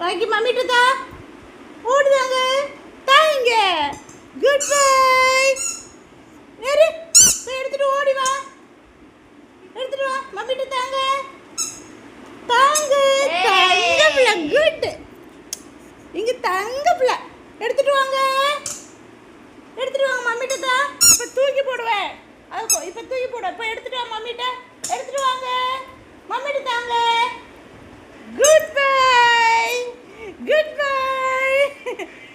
ராக்கி மம்மிட்டு தா. ஓடுதாங்க. தாங்க good bye Nehru போய் எடுத்துட்டு ஓடி வா. எடுத்துட்டு வா. மம்மிட்டு தாங்க. தாங்க தங்க பிள்ளை குட் இங்க தங்க பிள்ளை எடுத்துட்டு வாங்க. எடுத்துட்டு வாங்க மம்மிட்ட தா. இப்ப தூக்கி போடுவேன். அது இப்ப தூக்கி போடு. இப்ப எடுத்துட்டு வா மம்மிட்ட எடுத்துட்டு வாங்க. மம்மிட்ட தாங்க. குட் குட்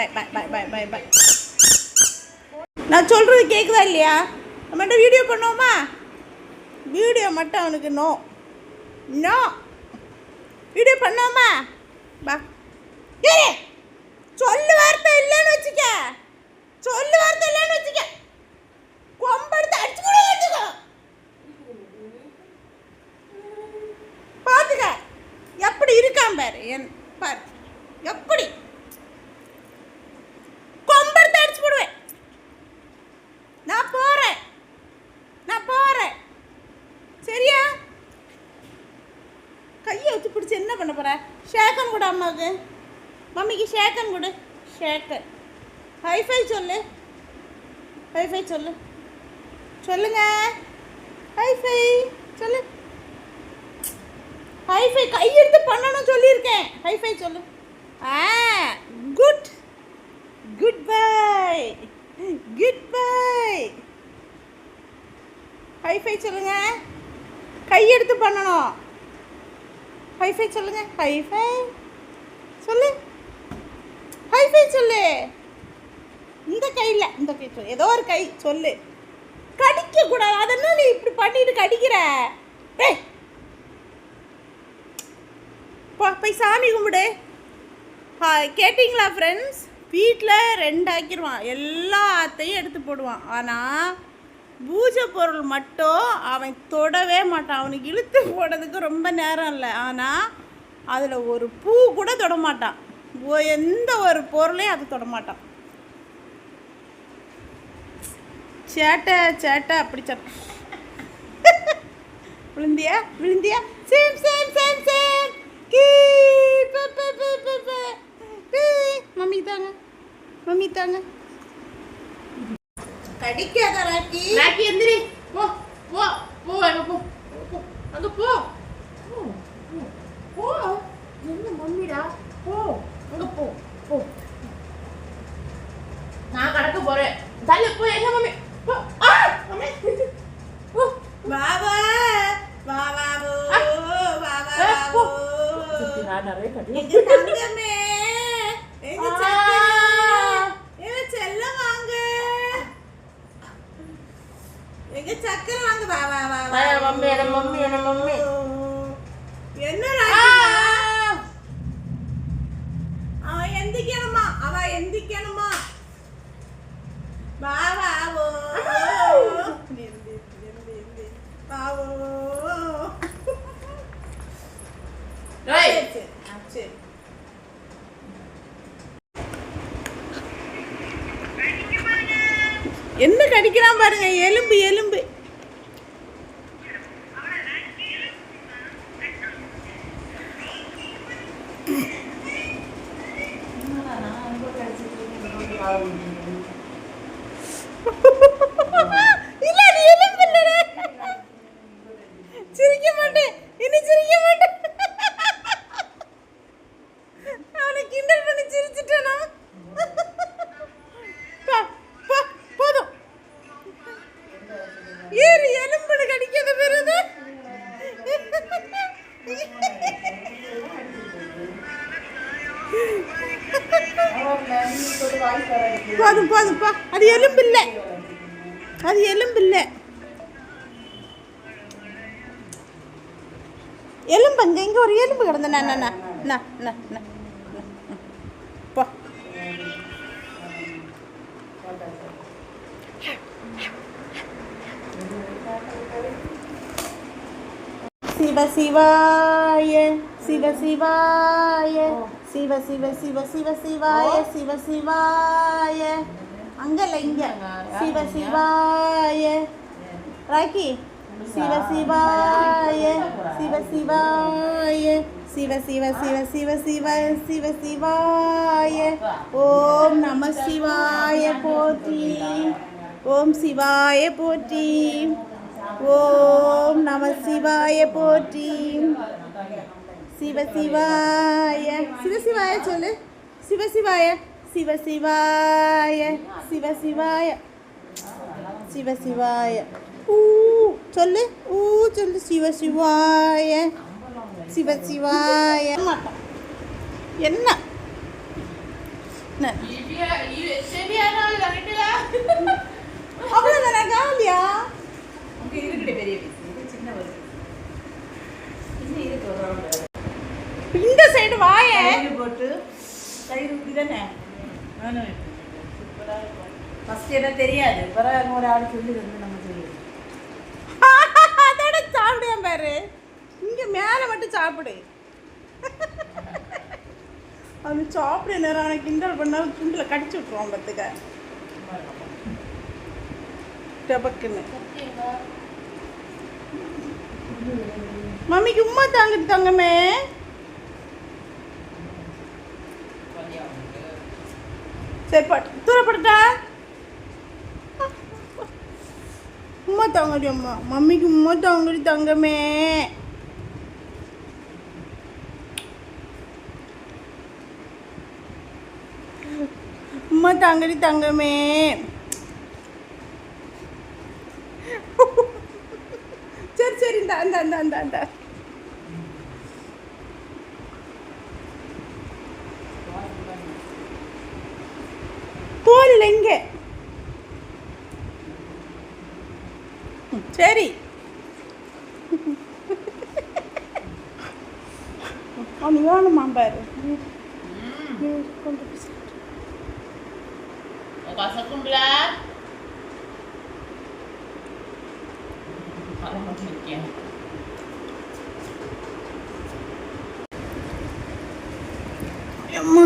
பாய் பாய் பாய் பாய் பாய் பாய் நான் சொல்கிறது கேட்குதா இல்லையா? நம்மகிட்ட வீடியோ பண்ணுவோமா? வீடியோ மட்டும் அவனுக்கு நோ நோ வீடியோ பண்ணுவோமா பா ஏறு சொல்லு வார்த்தை இல்லைன்னு வச்சுக்க சொல்லு வார்த்தை இல்லைன்னு வச்சுக்க கொம்பெடுத்து அடிச்சு கூட வச்சுக்கோ பார்த்துக்க எப்படி இருக்கான் பாரு என் பாரு எப்படி கொம்பெடுத்து அடிச்சு போடுவேன் நான் போறேன் நான் போறேன் சரியா கையை வச்சு பிடிச்சி என்ன பண்ண போற ஷேக்கன் கொடு அம்மாவுக்கு மம்மிக்கு ஷேக்கன் கொடு. ஷேக்கன் ஹைஃபை சொல்லு. ஹைஃபை சொல்லு. சொல்லுங்க. ஹைஃபை சொல்லு. ஹைஃபை கையெடுத்து பண்ணணும் சொல்லியிருக்கேன். ஹைஃபை சொல்லு. ஆ good good bye good bye high five சொல்லுங்க. கையெடுத்து பண்ணணும். ஹைஃபை சொல்லுங்க. ஹைஃபை சொல்லு. ஹைஃபை சொல்லு. இந்த கையில் இந்த கை சொல்லு. ஏதோ ஒரு கை சொல்லு. கடிக்க கூடாது அதெல்லாம் நீ இப்படி பண்ணிட்டு கடிக்கிற? ஏய். போய் சாமி கும்பிடு. ஹா, கேட்டிங்களா ஃப்ரெண்ட்ஸ் வீட்டில் ரெண்டு ஆக்கிடுவான் எல்லாத்தையும் எடுத்து போடுவான். ஆனால் பூஜை பொருள் மட்டும் அவன் தொடவே மாட்டான். அவனுக்கு இழுத்து போடுறதுக்கு ரொம்ப நேரம் இல்லை. ஆனால் அதில் ஒரு பூ கூட தொட மாட்டான் ஒ- எந்த ஒரு பொருளையும் அது தொட மாட்டான் சேட்டை சேட்டை அப்படி சேட்டை விழுந்தியா? விழுந்தியா? Same same same same. Key. Mummy தாங்க. மம்மி தாங்க. கடிக்காத ராக்கி. ராக்கி எந்திரி போ போ போ அங்க போ போ, அங்க போ போ, போ, போ என்ன மம்மிடா போ அங்க போ போ நான் கடக்க போறேன் தள்ளு போ எங்க மம்மி போ ஆ மம்மி போ பாபா பாபா ஆ. பாபா ஏ, போ. பாபா சுத்தி நான் நிறைய கடி எங்க தங்கமே எங்க ஆ. சக்கரை எங்க செல்லம் வாங்க எங்க சக்கரை வாங்க வா வா வா வா ஆ, மம்மி, என்ன மம்மி, என்ன மம்மி. என்ன ஆ. ராஜிமா அவன் எந்திக்கணுமா அவ எந்திக்கணுமா வா வா ஓ இரு, இரு, இரு, இரு. வா ஓ ஏய் சரி சரி ஆ, சரி என்ன கடிக்கிறான் பாருங்க எலும்பு எலும்பு. போதும் போதும் போ. அது எலும்பு இல்லை அது எலும்பு இல்லை எலும்பு அங்கே இங்கே ஒரு எலும்பு கிடந்த. நான் நான் நான் நான் போ. சிவ சிவாய. சிவ சிவாய சிவ சிவ சிவ சிவ சிவாய சிவ சிவாய. அங்கல்ல இங்க. சிவ சிவாய. ராக்கி. சிவ சிவாய சிவ சிவாய சிவ சிவ சிவ சிவ சிவ சிவ சிவாய. ஓம் நம சிவாய போற்றி. ஓம் சிவாய போற்றி. ஓம் நம சிவாய போற்றி. சிவசிவாய சிவசிவாய சொல்லு. சிவசிவாய சிவசிவாய சிவசிவாய சிவசிவாய ஊ சொல்லு. ஊ சொல்லு. சிவசிவாய சிவசிவாய என்ன? அவ்வளோதானே காலியா? பெரிய சின்ன இருக்கு சைடு வாய. போட்டு தயிர் ஊத்தி தானே ஃபர்ஸ்ட் எனக்கு தெரியாது. பிறகு ஒரு ஆள் சொல்லி வந்து நம்ம செய்யணும் அதோட சாப்பிடுவேன் பாரு. இங்க மேல மட்டும் சாப்பிடு. அது சாப்பிட நேரம் அவனை கிண்டல் பண்ணா துண்டுல கடிச்சு விட்டுருவான் பத்துக்க டபக்குன்னு மம்மிக்கு உமா தாங்கிட்டு தங்கமே. சரி பட் தூரப்பட்டுட்டா உமா தங்கடி அம்மா. மம்மிக்கு உமா தங்கடி தங்கமே. உமா தங்கடி தங்கமே. சரி சரி இந்த அந்த அந்த அந்த அந்த தோல் இங்கே ம், சரி அவனு வேணுமா பாரு கொஞ்சம் கசக்கும்ல அதை மட்டும் நிற்கேன் அம்மா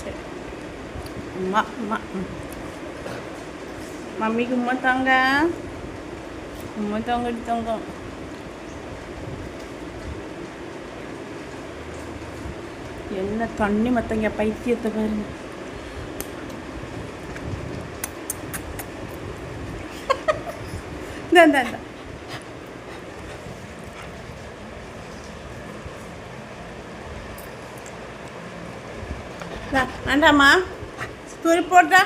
சரி அம்மா அம்மா ம். மம்மிக்கு உம்மா தாங்க உம்மா தாங்க தாங்க என்ன தண்ணி மத்தங்க பைத்தியத்தை பாருங்க இந்த இந்த இந்த இந்தா, வேண்டாமா தூரி போட்டா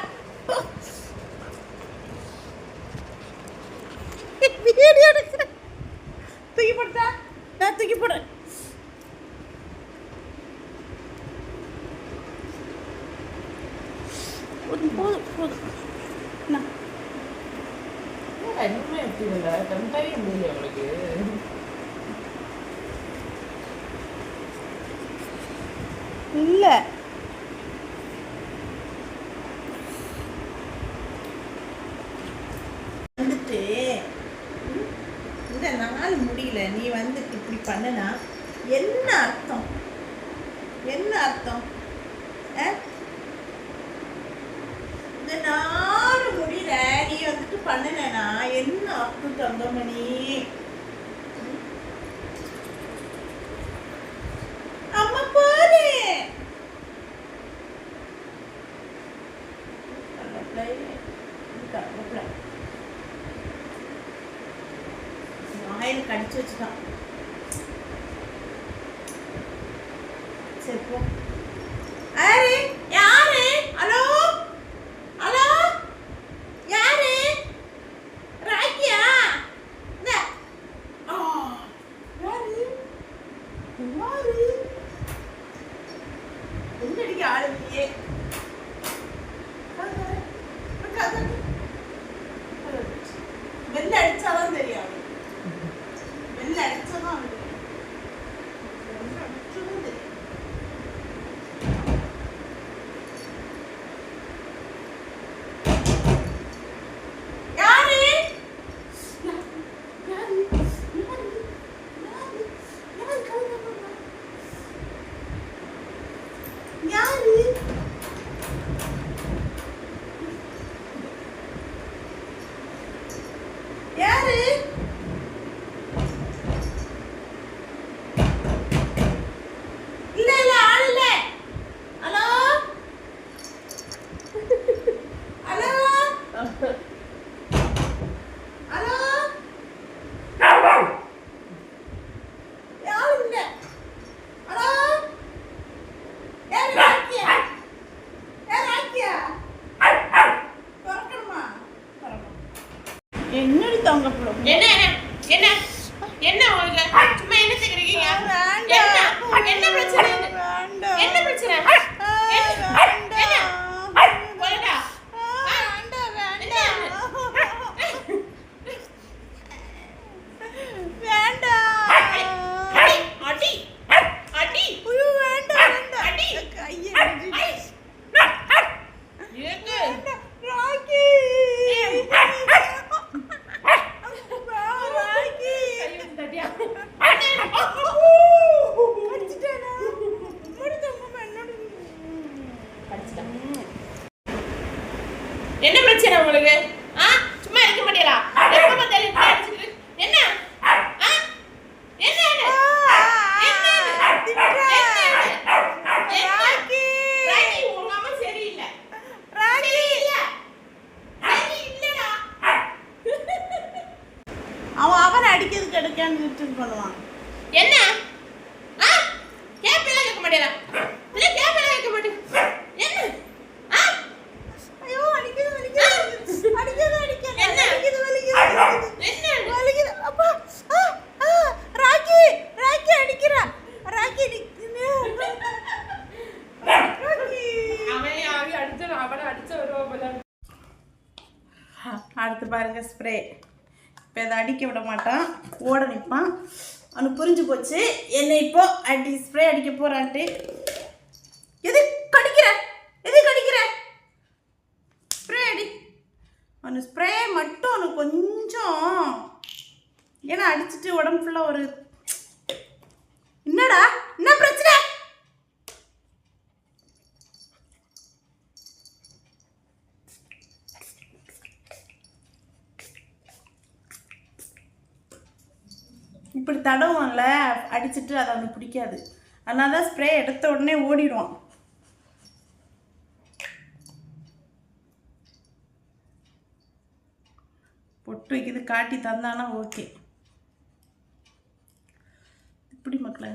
வீடியோ எடுக்கிறேன் தூக்கி போட்டா நான் தூக்கி போடுறேன் போதும். நான் இன்னுமே எப்படி முடியல உங்களுக்கு. இல்லை. வந்துட்டு இந்த நாள் முடியல. நீ வந்துட்டு இப்படி பண்ணுனா என்ன அர்த்தம்? என்ன அர்த்தம்? ஆ? இந்த நாலு முடியல நீ வந்துட்டு பண்ணுனா என்ன அப்பு தங்கமணி? தங்க பிள்ளை என்ன என்ன என்ன என்ன உங்களுக்கு சும்மா என்ன செய்கிறீங்க என்ன என்ன பிரச்சனை என்ன பிரச்சனை என்ன என்ன போலடா அடி அடி அடி அடி ஏங்க தட்டியா என்ன பிரச்சனை உங்களுக்கு ஆ சும்மா இருக்க மாட்டீங்களா எப்ப பார்த்தாலும் இப்படி அடிச்சுக்கிட்டு என்ன ஆ என்ன இது? என்ன இது? என்ன இது? என்ன? ராக்கி, உங்க அம்மா சரியில்லை சரியில்லை சரியில்லைடா அடிக்கிறதுக்கு எடுக்கான்னு அடிக்கிறது ரிட்டர்ன் பண்ணுவான். என்ன ஆ கேப்பெல்லாம் கேட்க மாட்டேடா இல்ல கேப்பெல்லாம் கேட்க மாட்டேன் என்ன ஆ ஐயோ அடிக்குது வலிக்குது அடிக்குது அடிக்குது என்ன? வலிக்குது வலிக்குது வலிக்குது என்ன வலிக்குது அப்பா ஆ ஆ ராக்கி ராக்கி அடிக்கிறா ராக்கி அடிக்குது ராக்கி அவன் யாரையும் அடிச்சு அவனை அடிச்சு வருவா போல அடுத்து பாருங்க ஸ்ப்ரே இப்போ இதை அடிக்க விட மாட்டான் ஓட நிற்பான். அவனுக்கு புரிஞ்சு போச்சு. என்னை இப்போ அடி ஸ்ப்ரே அடிக்க போறான்ட்டு. எது கடிக்கிற? எது கடிக்கிற? ஸ்ப்ரே அடி. அவனு ஸ்ப்ரே மட்டும் அவனுக்கு கொஞ்சம். ஏன்னா அடிச்சிட்டு உடம்பு ஃபுல்லாக ஒரு என்னடா? என்ன பிரச்சனை? இப்படி தடவும்ல அடிச்சிட்டு அது அவனுக்கு பிடிக்காது. அதனால தான் ஸ்ப்ரே எடுத்த உடனே ஓடிடுவான் பொட்டு வைக்கிறது காட்டி தந்தானா ஓகே. இப்படி மக்களே.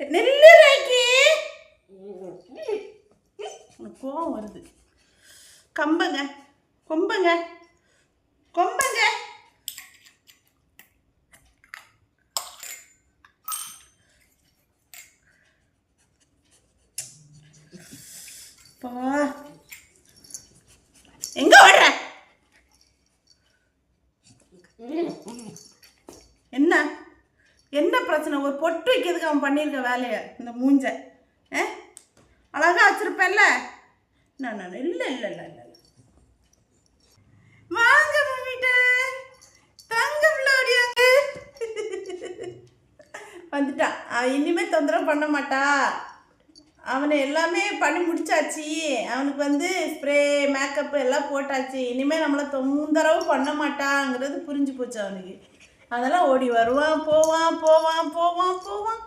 நெல்லு ராக்கி கோவம் வருது. கம்பங்க. கொம்புங்க. கொம்புங்க. பா. எங்க ஓடுற? என்ன? என்ன பிரச்சனை? ஒரு பொட்டு வைக்கிறதுக்கு அவன் பண்ணியிருக்க வேலையை இந்த மூஞ்ச. ஆ அழகா வச்சிருப்பேன்ல. நான் இல்லை இல்லை இல்லை இல்லை வாங்க மம்மிட்ட தங்க பிள்ளையாங்க வந்துட்டான் அவன் பண்ண மாட்டா அவனை எல்லாமே பண்ணி முடிச்சாச்சு. அவனுக்கு வந்து ஸ்ப்ரே மேக்கப் எல்லாம் போட்டாச்சு. இனிமேல் நம்மளை தொந்தரவு பண்ண மாட்டாங்கிறது புரிஞ்சு போச்சு அவனுக்கு. அதெல்லாம் ஓடி வருவான் போவான் போவான் போவான் போவான்.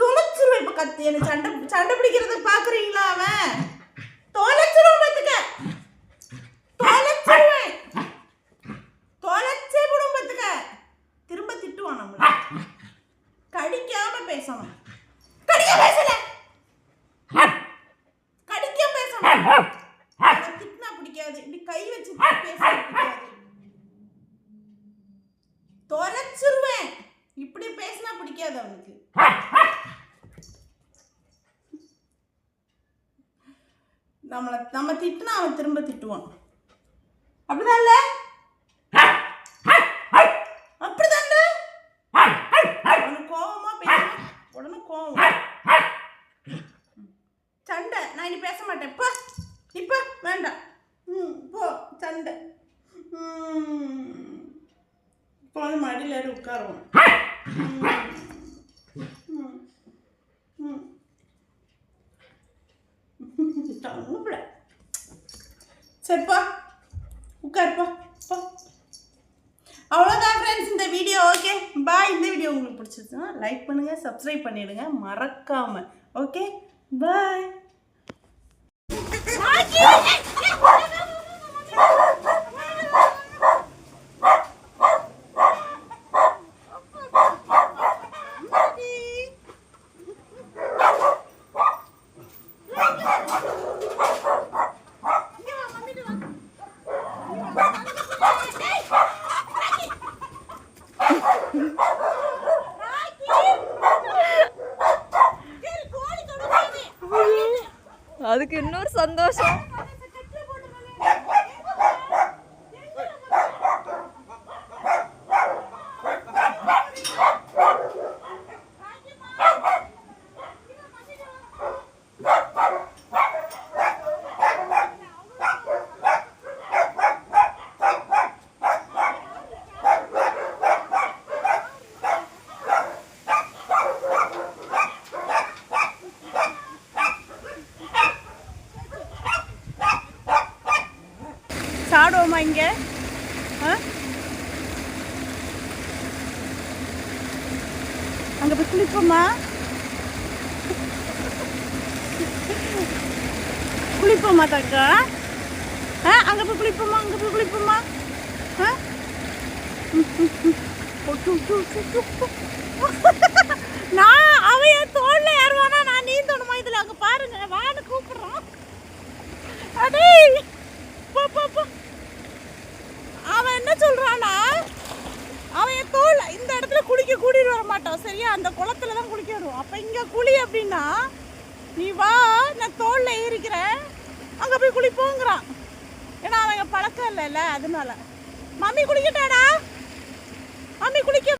தொலைச்சிருவேன் இப்போ கத்தி. எனக்கு சண்டை சண்டை பிடிக்கிறத பார்க்குறீங்களா அவன்? தொலைச்சிருவான் பார்த்துக்க. தொலைச்சிருவேன். தொலைச்சே விடும் பார்த்துக்க. திரும்ப திட்டுவான் நம்மளை. கடிக்காமல் பேசணும் கடிக்க பேசல. கடிக்க பேசணும் திட்டினா பிடிக்காது. இப்படி கை வச்சு பேச தொலைச்சிருவேன். இப்படி பேசினா பிடிக்காது அவனுக்கு. நம்மளை நம்ம திட்டுனா அவன் திரும்ப திட்டுவான். அப்படிதான் இல்ல அப்படிதான் இல்ல அவனுக்கு கோவமா பேசுவான் உடனே கோவம் வரும். சண்டை நான் இனி பேச மாட்டேன். இப்போ இப்போ வேண்டாம். ம் போ. சண்டை. இப்போ வந்து மடியில் ஏறி உட்காருவோம். ம். சரிப்பா உட்காருப்பா போ. அவ்வளோதான் ஃப்ரெண்ட்ஸ் இந்த வீடியோ ஓகே பாய் இந்த வீடியோ உங்களுக்கு பிடிச்சிருச்சுன்னா லைக் பண்ணுங்கள் சப்ஸ்கிரைப் பண்ணிவிடுங்க மறக்காமல் ஓகே பாய் Sakin! 什么东？நான் அவன் என் தோல்ல ஏறுவானா? நான் நீந்தணுமா இதில் அங்கே பாருங்க. வான்னு கூப்பிடுறான். அடே அவன் என்ன சொல்றானா அவன் என் தோல் இந்த இடத்துல குளிக்க கூட்டிகிட்டு வர மாட்டான். சரியா? அந்த குளத்துல தான் குளிக்க வருவோம் அப்ப இங்க குழி அப்படின்னா நீ வா நான் தோல்ல ஏறிக்கிறேன் அங்க போய் குளிப்போங்கிறான். ஏன்னா அவங்க பழக்கம் இல்லைல்ல அதனால. மம்மி குளிக்கட்டாடா? மம்மி குளிக்க